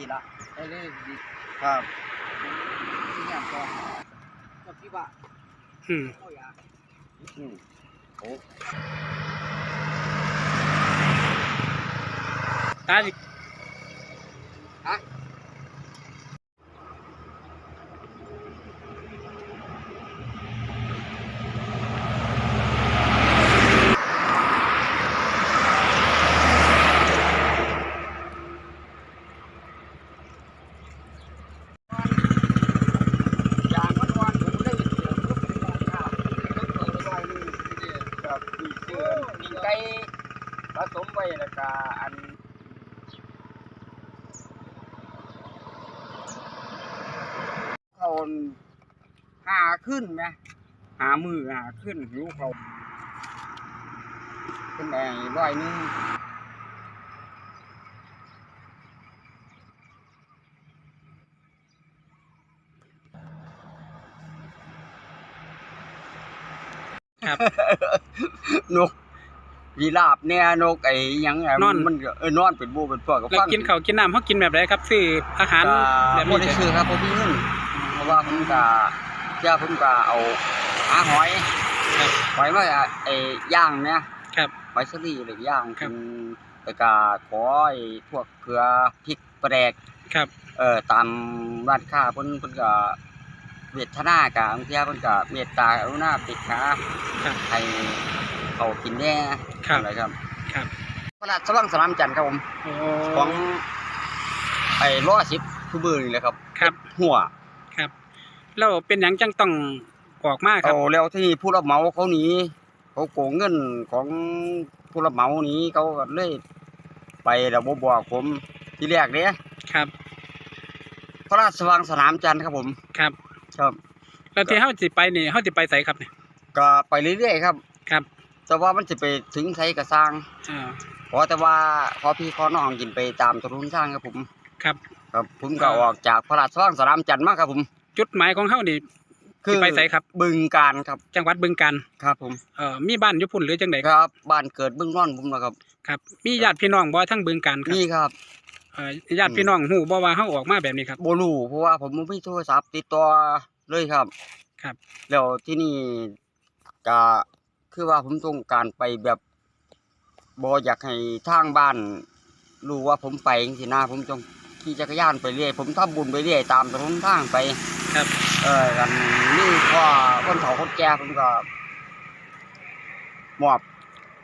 ทีละไปเลยดิครับที่อย่างก่อนก็คิดว่าอืมเขาอยากอืมโอ้ตาสิอยากมันวันผมได้เสียทุกคนข้าวต้องเปิดไว้นี่ ครับนี่คือปีไก่ผ สมไว้แล้วก็อันเขาหาขึ้นไหมหามือหาขึ้นหิวเขาขึ้นไปร้อยหนึงครับนก ยีราบเนี่ยนกไอ้หยังไงนอน มันก็เออนอนเป็นบูเป็นพวกกับแล้วกินข้าวกินน้ำเขากินแบบไหนครับซื้ออาหารก็แบบบ่นี้ได้ซื้อครับผมมีเงินเพราะว่าผมก็เจ้าผมก็เอาหาหอยครับหอยมาไอ้ย่างเนี่ย ครับหอยสลีหรือย่างครักิบนแล้วก็ขอไอ้พวกเกลือพริกแปลกครับ เอ่อตามร้านค้าเพิ่นเพิ่นก็เวทนากะบางเที่ยเพิ่นก็เมตตากรุณาปิดขาครับ ให้ เขากินแน่ครับ อะไรครับครับพระราชวังสนามจันทร์ครับผมโอ้ ของไอ้ร้อยสิบคือเบอร์นี่แหละครับครับ หัวครับแล้วเป็นหยังจังต้องออกมาครับ เอาแล้วที่ผู้รับเหมาเขาหนีเขาโกงเงินของผู้รับเหมาหนี้เขาก็เลยไปแล้วบ่บอกผมที่แรกเด้ครับ พระราชวังสนามจันทร์ครับผมครับ ครับ แล้วที่เฮาสิไปนี่เฮาสิไปไสครับเนี่ยก็ไปเรื่อยๆครับ ครับ แต่ว่ามันจะไปถึงไสกระสร้างอ่า ขอแต่ว่าขอพี่ขอน้องกินไปตามถนนทางครับผมครับ ครับผมก็ออกจากพระราชวังสนามจันทร์มาครับผม จุดหมายของเฮานี่สิไปไสครับ บึงการครับจังหวัดบึงกาฬครับผมเอ่อมีบ้านอยู่พุ่นหรือจังไดคครับรับบ้านเกิดบึงร่อนผมนะครับครับ มีญาติพี่น้องบ่ทั้งบึงกาฬครับนี่ครับ เอ่อญาติพี่น้องฮู้บ่ว่าเฮาออกมาแบบนี้ครับ โบลูเพราะว่าผมบ่มีโทรศัพท์ติดต่อเลยครับครับ แล้วที่นี่ก็ คือว่าผมต้องการไปแบบบออยากให้ทางบ้านรู้ว่าผมไปจังซี่นะผมต้องขี่จักรยานไปเรื่อย ผมทำบุญไปเรื่อยตามถนนทางไป ครับ เออกันนี่พ่อคนเฒ่าคนแก่ผมก็มอบ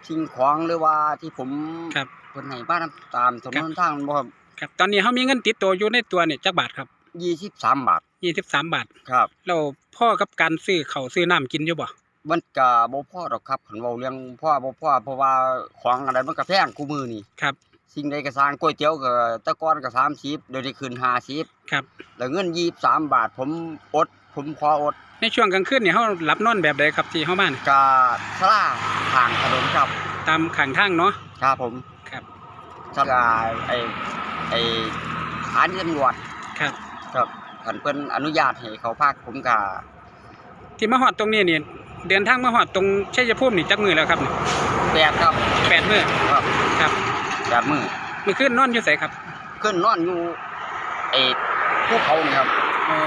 สิ่งของหรือว่าที่ผมครับเพิ่นให้บ้านตามถนนทางบ่ครับครับ ตอนนี้เฮามีเงินติดตัวอยู่ในตัวนี่จักบาทครับ23บาท23บาทครับแล้วพ่อกับการซื้อข้าวซื้อน้ำกินอยู่บ่ มันก็บ่พอดอกครับคันเว้าเรื่องพ่อบ่พอเพราะว่าของอะไรมันก็แพงกูมือนี่ครับ สิ่งใดก็สร้างก๋วยเตี๋ยวก็แต่ก่อนก็30เดี๋ยวนี้ขึ้น50ครับ แล้วเงิน23บาทผมอด ผมขออดในช่วงกลางคืนนี่เฮาหลับนอนแบบใดครับที่เฮามานี่กาสลาทางถนนครับ ตามข้างทางเนาะครับผมครับสลาไอ้ไอ้สถานีตำรวจครับ ครับคันเพิ่นอนุญาตให้เขาพักผมก็ที่มาฮอดตรงนี้นี่ เดินทางมาฮอดตรงชัยภูมินี่จักมื้อแล้วครับนี่แปดครับแปดมื้อครับครับแปดมื้อมื้อคืนนอนอยู่ไสครับขึ้นนอนอยู่ไอ้ภูเขานี่ครับ อ๋อ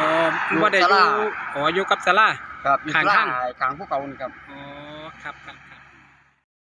อยู่บ่ได้อศาลายู่อ๋ออยู่กับศาลา ครับอยู่ข้างศลทางข้างภูเขานี่ครับ อ๋อ ครับครับ